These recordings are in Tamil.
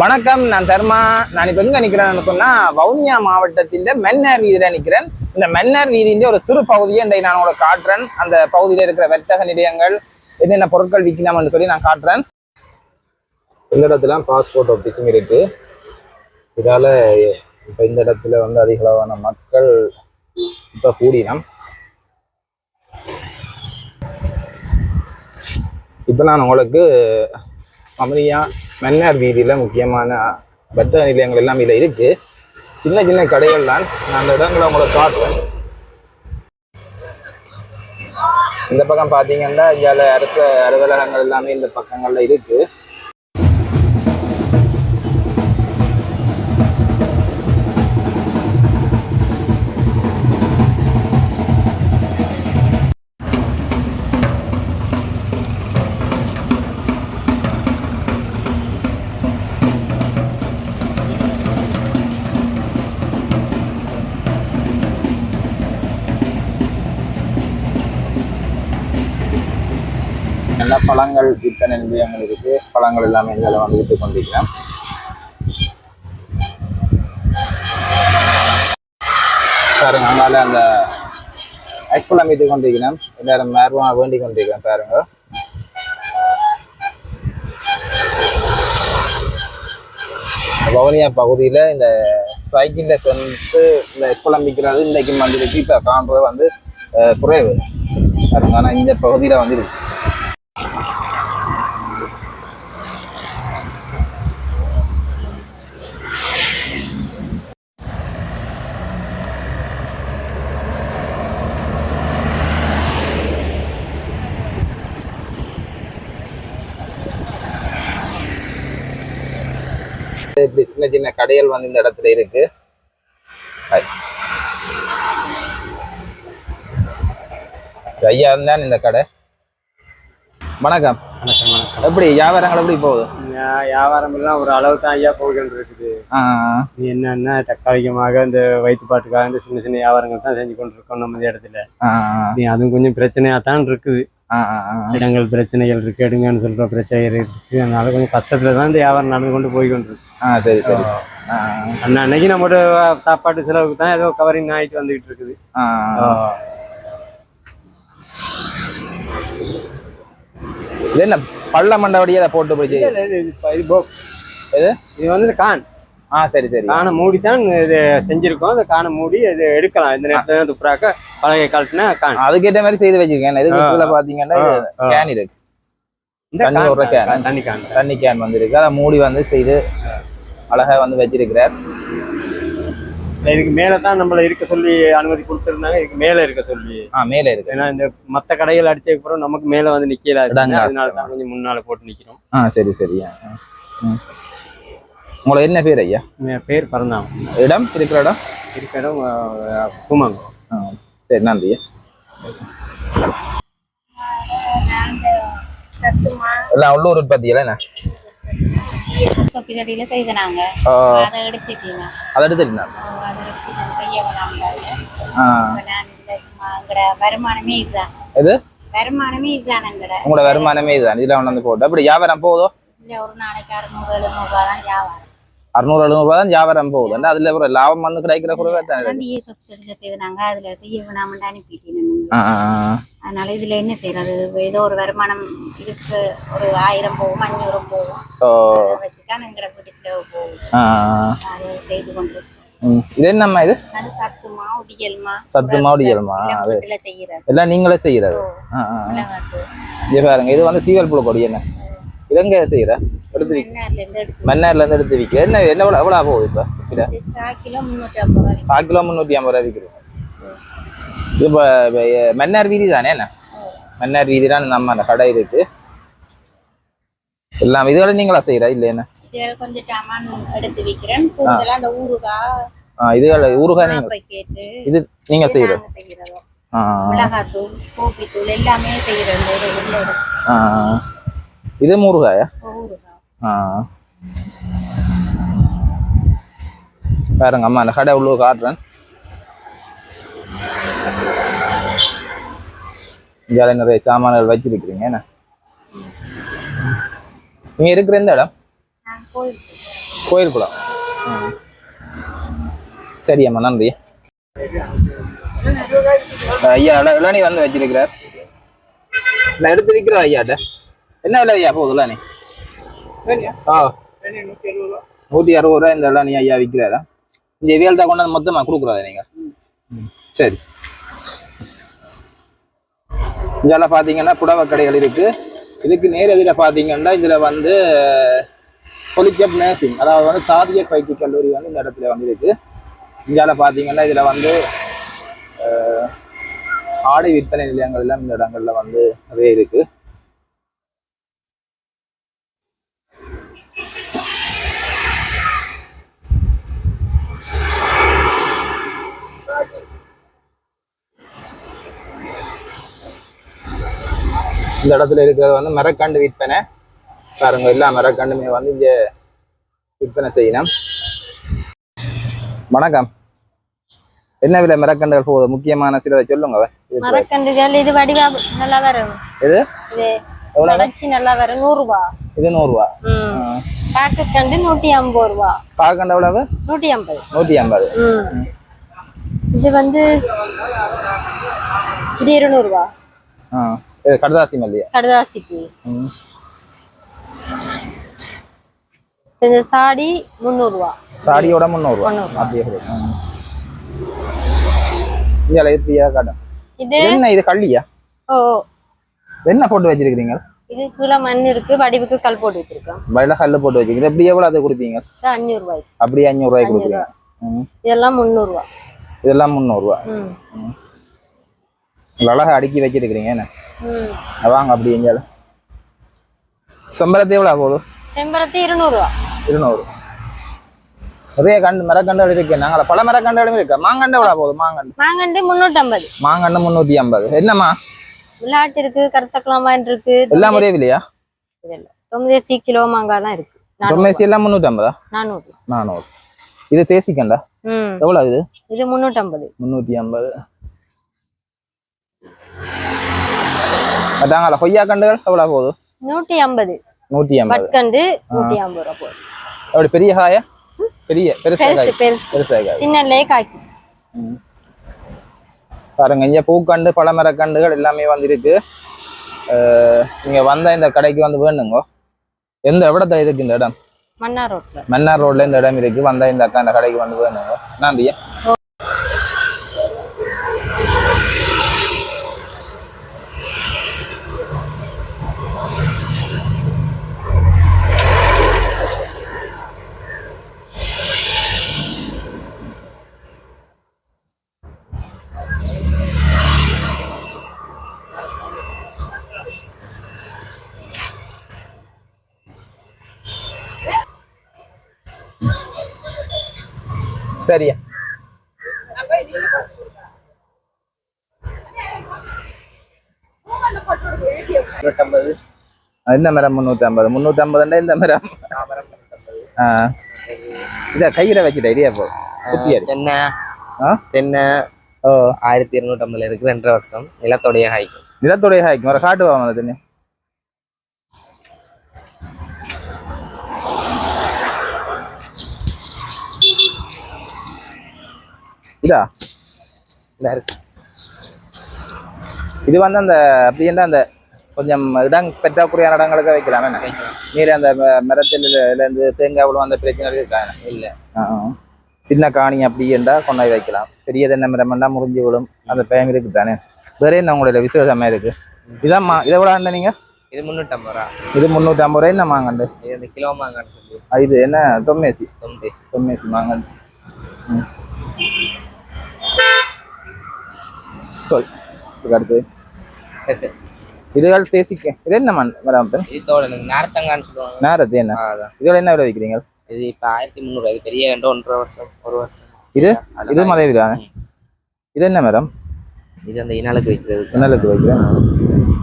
வணக்கம் நான் தர்மா நான் இப்ப எங்க நிற்கிறேன்னு சொன்னா வவுனியா மாவட்டத்தின் மென்னர் வீதியில நிக்கிறேன். இந்த மென்னர் வீதியின் ஒரு சிறு பகுதியை இன்றைக்கு நான் உங்களை காட்டுறேன். அந்த பகுதியில இருக்கிற வர்த்தக நிலையங்கள் என்னென்ன பொருட்கள் விற்கலாம்னு சொல்லி நான் காட்டுறேன். இந்த இடத்துல பாஸ்போர்ட் ஆஃபீஸும் இருக்கு இதால இப்ப இந்த இடத்துல வந்து அதிக அளவான மக்கள் இப்ப கூடினம். இப்போ நான் உங்களுக்கு அமரியா மன்னார் வீதியில் முக்கியமான வர்த்தக நிலையங்கள் எல்லாம் இதில் இருக்கு. சின்ன சின்ன கடைகள் தான். நான் அந்த இடங்களை உங்களை காட்டுறேன். இந்த பக்கம் பார்த்தீங்கன்னா இந்தியாவில் அரசு அலுவலகங்கள் எல்லாமே இந்த பக்கங்களில் இருக்குது பார்த்தீங்கன்னா பழங்கள் விற்பனை நிலையங்கள் இருக்கு. பழங்கள் எல்லாமே இதில் வந்து விட்டு கொண்டிருக்கிறேன் பாருங்க அதனால் அந்த ஐஸ்குள்ளம் மீது கொண்டிருக்கிறேன் எல்லாரும் மேர்வா வேண்டி கொண்டிருக்கிறேன் பாருங்க. வவுனியா பகுதியில் இந்த சைக்கிளில் சென்று இந்த ஐஸ்குளம் விற்கிறது இன்றைக்கு வந்துருக்கு இப்போ காண்றது வந்து குறைவு. பாருங்க ஆனால் இந்த பகுதியில் வந்துருக்கு இப்படி சின்ன சின்ன கடைகள் வந்து இந்த இடத்துல இருக்கு. ஐயா தான் இந்த கடை. வணக்கம். வணக்கம் வணக்கம். எப்படி வியாபாரங்கள் எப்படி போகுது? வியாபாரம் எல்லாம் ஒரு அளவு தான் ஐயா போய்கிட்டு இருக்குது. என்னன்னா தற்காலிகமாக இந்த வயிற்றுப்பாட்டுக்காக இந்த சின்ன சின்ன வியாபாரங்கள் தான் செஞ்சு கொண்டு இருக்கோம் நம்ம இந்த இடத்துல. நீ அதுவும் கொஞ்சம் பிரச்சனையா தான் இருக்குது. இடங்கள் பிரச்சனைகள் இருக்கு எடுங்கன்னு சொல்ற பிரச்சனைகள் இருக்கு. அதனால கொஞ்சம் கஷ்டத்துல தான் இந்த வியாபாரம் நடந்து கொண்டு போய் கொண்டு இருக்கு ஆ சரி சரி. அன்னைக்கு நம்மளோட சாப்பாட்டு செலவுக்கு தான் ஏதோ கவரிங் ஆயிட்டு வந்துகிட்டு இருக்குது. இது என்ன பள்ள மண்டபடியே போட்டு போய் இல்ல, இல்ல, இது இது வந்து கான். ஆ சரி சரி. காணை மூடி தான் இது செஞ்சிருக்கோம். அந்த காணை மூடி இது எடுக்கலாம். இந்த நேரத்துல துப்புறாக்க பழைய காலத்துனா கான். அதுக்கேற்ற மாதிரி செய்து வச்சிருக்கேன். இதுக்கு ஆ, கீழே பாத்தீங்கன்னா. கேன் இருக்கு. தண்ணி கான் தண்ணி கேன். வந்திருக்கு. அதை மூடி வந்து செய்து அழகா வந்து வச்சிருக்கிறார். இதுக்கு மேல தான் நம்மள இருக்க சொல்லி அனுமதி கொடுத்திருந்தாங்க. இதுக்கு மேல இருக்க சொல்லி. ஆ மேலே இருக்கு. ஏன்னா இந்த மத்த கடைகள் அடிச்சதுக்கு அப்புறம் நமக்கு மேல வந்து இடங்க அதனால தான் கொஞ்சம் முன்னால போட்டு நிக்கிறோம். ஆ சரி சரி. ஆ, ஆ. ம். உங்களுக்கு என்ன பேர் ஐயா? என் பேர் பரந்தாம். இடம் இருக்கிற இடம்? இருக்க இடம் ஆ, சரி நன்றி. எல்லாம் உள்ளூர் உற்பத்தியில் என்ன? சொப்பி சட்டியில செய்தனாங்க. அதை எடுத்துட்டீங்க. அதை எடுத்துட்டு அதை எடுத்து செய்ய எங்கட வருமானமே இதுதான். எது? வருமானமே இதுதான் உங்களோட வருமானமே இதுதான். இதில் வந்து போட்டு. அப்படி வியாபாரம் போகுதோ? இல்ல ஒரு நாளைக்கு அறுநூறு எழுநூறு ரூபாய் தான் வியாபாரம். அறுநூறு எழுநூறுபா தான் வியாபாரம் போகுது. அதில் ஒரு லாபம் வந்து கிடைக்கிற குறைவா தானே அதுல செய்ய. அதனால இதுல என்ன செய்யறது? ஏதோ ஒரு வருமானம் இருக்கு ஒரு ஆயிரம் போகும் அஞ்சூறு போகும். வச்சுதான் எங்கட வீட்டு செலவு போகும். செய்து கொண்டு. இது என்னம்மா இது? சத்துமா உடியல்மா சத்துமா, உடியலுமா? வீட்டுல செய்யறது. எல்லாம் நீங்களே செய்யறது. இது பாருங்க இது வந்து சீவல் புழு கொடி என்ன? இது எங்க செய்யற? எடுத்து விக்க. மன்னார்ல இருந்து எடுத்து மன்னார்ல இருந்து எடுத்து விற்க என்ன என்ன எவ்வளோ எவ்வளோ போகுது இப்போ? கிட்ட இது கால் கிலோ முந்நூற்றி ஐம்பது ரூபாய் கால் கிலோ முந்நூற்றி ஐம்பது ரூபா விற்கிறோம். இது இப்போ மன்னார் வீதி தானே என்ன? மன்னார் வீதி தான் நம்ம அந்த கடை இருக்கு. எல்லாம் இதுகளை நீங்களா செய்யற? இல்லை என்ன? கொஞ்சம் சாமான் எடுத்து கூடுதலா அந்த ஊறுகாய் ஆ இதுகளை ஊறுகாய் நீங்க இது நீங்க செய்யறது. மிளகாத்தூள் கோப்பித்தூள் எல்லாமே இது ஆ ஊறுகாய்? ஆ பாருங்க அம்மா அந்த கடை உள்ள காட்டுறேன். இங்கே நிறைய சாமான்கள் வச்சிருக்கிறீங்க என்ன? நீங்க இருக்கிற எந்த இடம்? கோயில் குளம். சரி அம்மா நன்றி. ஐயா இள- இளநீ வந்து வச்சிருக்கிறார்? நான் எடுத்து விற்கிறதா ஐயாட்ட என்ன விலை ஐயா போகுது இளநீ ஆ. நூற்றி அறுபது ரூபா. இந்த இளநீ ஐயா விற்கிறாரா? இந்த இவியல்கிட்ட கொண்டு வந்து மொத்தமாக கொடுக்குறதா நீங்கள் ம், சரி. இதெல்லாம் பார்த்தீங்கன்னா புடவை கடைகள் இருக்கு. இதுக்கு நேர் எதிர பார்த்தீங்கன்னா இதில் வந்து பொலிக்கப் நர்சிங் அதாவது வந்து சாதிய பயிற்சி கல்லூரி வந்து இந்த இடத்துல வந்து இருக்கு. இங்கால பார்த்தீங்கன்னா இதில் வந்து ஆடை விற்பனை நிலையங்கள் எல்லாம் இந்த இடங்கள்ல வந்து நிறைய இருக்குது இந்த இடத்துல இருக்கிறது வந்து மரக்கண்டு விற்பனை. பாருங்க எல்லா மரக்கண்டுமே வந்து இங்க விற்பனை செய்யணும். வணக்கம். என்ன விலை மரக்கண்டுகள் போகுது? முக்கியமான சிலதை சொல்லுங்க. இது மரக்கன்றுகள் இது வடிவா நல்லா வரும். இது? வளர்ச்சி நல்லா வரும். நூறு ரூபா இது நூறுரூவா. ம். காட்டு கண்டு நூத்தி ஐம்பது ரூபா பாக்கண்டு எவ்வளவு? நூத்தி ஐம்பது நூற்றி ஐம்பது இது வந்து இது இருநூறு ரூபா ஆ. இது கடதாசி மல்லியா கடுதாசிக்கு ம். இந்த சாடி முந்நூறு ரூபா. சாடியோட முந்நூறுரூவா முந்நூறு. அப்படியே இது என்ன இது கள்ளியா? ஓ என்ன போட்டு வச்சிருக்கிறீங்க? இது கீழே மண் இருக்கு வடிவுக்கு கல் போட்டு வச்சிருக்கோம். வயல கல்லு போட்டு வச்சிருக்கீங்க எப்படி எவ்வளோ அதை கொடுப்பீங்க? அஞ்சூறு ரூபாய்க்கு அப்படியே அஞ்சூறுரூவாய்க்கு கொடுக்குறீங்க ம். இதெல்லாம் முந்நூறு ரூபா இதெல்லாம் முந்நூறுரூவா ம். அழகா அடுக்கி வச்சிருக்கிறீங்க என்ன? வாங்க அப்படி எங்கேயாலும் செம்பரத்து எவ்வளோ போகுது? செம்பருத்தி இருநூறு ரூபா இருநூறு. நிறைய கண்டு மரக்கண்டுகள் இருக்கு. நாங்கள பல மரக்கண்டுகளும் இருக்கு. மாங்கண்டு எவ்வளோ போகுது? மாங்கண்டு. மாங்கண்டு முந்நூற்றம்பது மாங்கண்டு முந்நூற்றி ஐம்பது. என்னம்மா? விளையாட்டு இருக்கு கருத்தக்கலாமான் இருக்கு. எல்லாம் ஒரே விலையா? இதெல்லாம் தொண்ணூத்தி கிலோ மாங்காய் தான் இருக்கு. தொம்மேசி எல்லாம் முந்நூற்றி ஐம்பதா நானூறு. நானூறு. இது தேசிக்கண்டா? ம். எவ்வளோ இது? இது முந்நூற்றம்பது முந்நூற்றி ஐம்பது. அதாங்களா கொய்யா கண்டுகள் எவ்வளோ போகுது நூற்றி ஐம்பது நூற்றி ஐம்பது பட்கண்டு நூற்றி ஐம்பது ரூபா போகுது அப்படி பெரிய காயா பெரிய பெருசா காய் பெருசு பெருசு பெருசா காய் சின்னலே காய்க்கும் பாருங்க இங்க பூக்கண்டு பழமரக்கண்டுகள் எல்லாமே வந்திருக்கு அஹ் நீங்க வந்த இந்த கடைக்கு வந்து வேணுங்க எந்த இடத்துல இருக்கு இந்த இடம் மன்னார் ரோட்ல மன்னார் ரோட்ல இந்த இடம் இருக்கு வந்த இந்த அக்கா இந்த கடைக்கு வந்து வேணுங்க நன்றியா சரியா இந்த மரம் முந்நூற்றி ஐம்பது முந்நூற்றி ஐம்பதுண்டா இந்த மரம் ஆ. இதை கையில் வச்சுட்டேன் இதே போ. ஆ தென்னை. ஓ. ஆயிரத்தி இருநூற்றம்பதுல இருக்கு ரெண்டரை வருஷம் நிலத்தோடைய காய்க்கும் நிலத்துடைய ஹாய்க்கு ஒரு காட்டு வாங்க தண்ணி இதா? இதா இருக்கு இது வந்து அந்த அப்படின்னா அந்த கொஞ்சம் இடம் பெற்றாக்குறையான இடங்களுக்கு வைக்கலாம் என்ன? நீர் அந்த மரத்தில் இருந்து தேங்காய் விழும் அந்த பிரச்சனை இருக்கா இல்ல. சின்ன காணி அப்படி என்றா கொண்டு போய் வைக்கலாம் பெரிய தென்னை மரம்னா முறிஞ்சு விழும். அந்த பயம் இருக்கு தானே வேற என்ன உங்களோட விசேஷமா இருக்கு? இதான் மா இதை விட நீங்க? இது முந்நூற்றம்பது ரூபா. இது முந்நூற்றி ஐம்பது ரூபாய் என்ன மாங்கண்டு? இது கிலோ ஆ, இது என்ன? தொம்மேசி. தொம்பேசி தொம்மேசி மாங்கண்டு. சொல் இதுக்கு அடுத்து. சரி சரி. இதுகள் தேசிக்க. இது என்ன மண் மரம் பேர்? இது தோட நார்த்தங்கான்னு சொல்லுவாங்க. நேரத்து என்ன? இதோட என்ன விலை வைக்கிறீங்க இது இப்ப ஆயிரத்தி முந்நூறு பெரிய கண்டு ஒன்றரை வருஷம் ஒரு வருஷம். இது? இது. மலை விதானே இது என்ன மரம் இது அந்த இனலுக்கு வைக்கிறதுக்கு என்னலுக்கு வைக்கிறேன்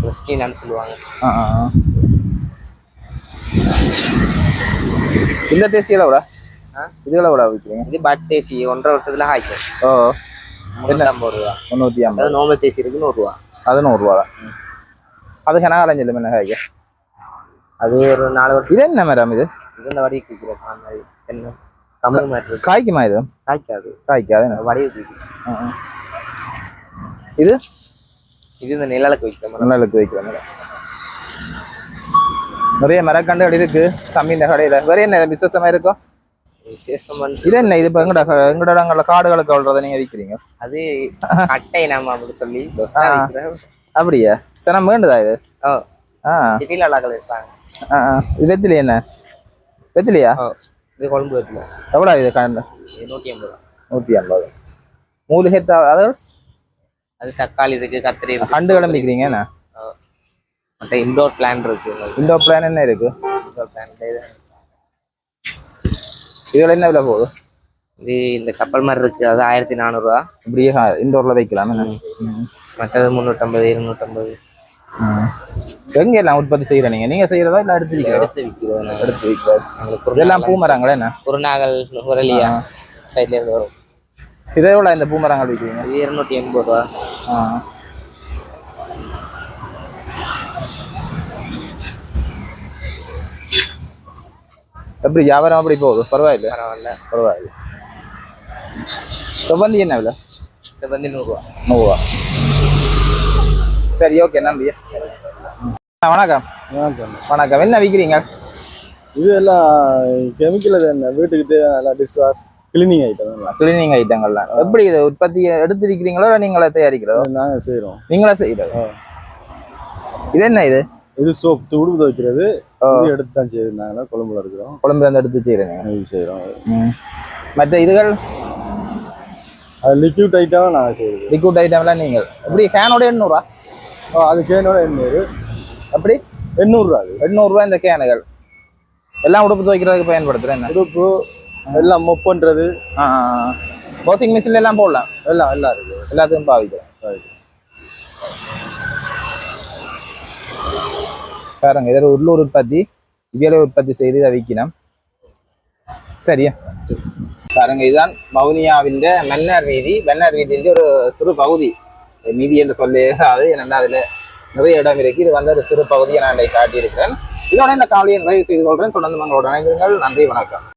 கிறிஸ்டினான்னு சொல்லுவாங்க. ஆ ஆ. இந்த தேசியில விட? இதுகளை விட வைக்கிறீங்க இது பட் தேசி ஒன்றரை வருஷத்துல காய்க்கும் ஓ. முந்நூற்றம்பது ரூபா. முந்நூற்றி ஐம்பது. நோம்பல் தேசி இருக்கு நூறுரூவா அது நூறுரூவா தான் அது என்ன காய்க்க அது ஒரு நாலு வருஷம். இது என்ன மரம் இது? இது இந்த வடிவு கேட்குற மாதிரி என்ன? மாதிரி காய்க்குமா இது? காய்க்காது. காய்க்காது? வடிவு ஆ. இது? இது இந்த நிழலுக்கு வைக்கிற மாதிரி. வைக்கிற மாதிரி. நிறைய மரக்கண்டுகள் இருக்கு. தம்பி இந்த கடையில வேற என்ன விசேஷமா இருக்கும் இது என்ன? இது இப்போ எங்கட எங்கட இடங்கள்ல காடுகளுக்கு வளர்றதை நீங்க விற்கிறீங்க அது கட்டை நாம அப்படி சொல்லி அப்படியா? சரி நம்ம வேண்டுதா இது? ஓ. ஆ. இருப்பாங்க ஆ. இது வெத்திலி என்ன? வெத்திலியா? இது குழம்பு வைக்கல எவ்வளோ இது இது நூற்றி ஐம்பது நூற்றி ஐம்பது. மூலிகை தா அதாவது அது தக்காளி இருக்கு கத்திரி இருக்கு. கண்டு கிளம்பி விற்கிறீங்க என்ன இண்டோர் பிளான் இருக்கு. இண்டோர் பிளான் என்ன இருக்கு? இண்டோர் பிளான் இது இதுல என்ன விலை போகுது? இது இந்த கப்பல் மாதிரி இருக்கு. அது ஆயிரத்தி நானூறுரூவா இப்படியே இண்டோர்ல வைக்கலாம். மற்றது முந்நூற்றம்பது இருநூற்றம்பது. எங்க எல்லாம் உற்பத்தி செய்யற நீங்க? நீங்க செய்யறதா இல்ல எடுத்து விற்கிறதா எடுத்து விற்கிறது நாங்கள் எடுத்து விற்கிறது எங்களுக்கு இதெல்லாம் பூ குருநாகல் மரங்களா என்ன? குருநாகல் முரளியா சைட்ல இருந்து வரும். இதே இந்த பூ மரங்கள் விற்கிறீங்க இருநூற்றி எண்பது ரூபா. எப்படி வியாபாரம் அப்படி போகுது? பரவாயில்ல. பரவாயில்ல. பரவாயில்ல. செவ்வந்தி என்ன விலை? செவந்தி நூறுரூவா நூறுரூவா சரி ஓகே நன்றி. ஆ, வணக்கம். வணக்கம். என்ன விற்கிறீங்க இது எல்லாம் கெமிக்கல் என்ன வீட்டுக்கு தேவையான எல்லாம் டிஷ் வாஷ் கிளீனிங் ஐட்டம் எல்லாம். கிளீனிங் ஐட்டங்கள்லாம் எப்படி இது உற்பத்தி எடுத்து விற்கிறீங்களோ நீங்களே தயாரிக்கிறதோ? நாங்கள் செய்கிறோம் நீங்களே செய்கிறது இது என்ன இது? இது சோப் துடுப்பு துவைக்கிறது. இது எடுத்து தான் செய்யிருந்தாங்க கொழும்புல இருக்கிறோம். குழம்புல இருந்து எடுத்து செய்கிறீங்க இது செய்கிறோம் மற்ற இதுகள்? அது லிக்யூட் ஐட்டம் நாங்கள் செய்கிறது லிக்விட் ஐட்டம்லாம் நீங்கள். எப்படி கேனோட எண்ணூறுவா அது கேனோட எண்ணூறு. அப்படி எண்ணூறுரூவா அது. எண்ணூறுரூவா இந்த கேனுகள் எல்லாம் உடுப்பு துவைக்கிறதுக்கு பயன்படுத்துகிறேன் துடுப்பு எல்லாம் மொப் பண்ணுறது வாஷிங் மிஷின்ல எல்லாம் போடலாம்? எல்லாம் எல்லாம் இருக்குது எல்லாத்துக்கும் பாவிக்கலாம் பாருங்க இதில் உள்ளூர் உற்பத்தி இவியலை உற்பத்தி செய்து இதை விற்கணும் சரியா பாருங்க இதுதான் வவுனியாவின் மன்னர் வீதி. மன்னர் வீதியின் ஒரு சிறு பகுதி. மீதி என்று சொல்லி அது என்னென்னா அதில் நிறைய இடம் இருக்கு. இது வந்து ஒரு சிறு பகுதியை நான் காட்டியிருக்கிறேன். இதோட இந்த காவலியை நிறைவு செய்து கொள்கிறேன். தொடர்ந்து உங்களோட இணைந்திருங்கள் நன்றி வணக்கம்.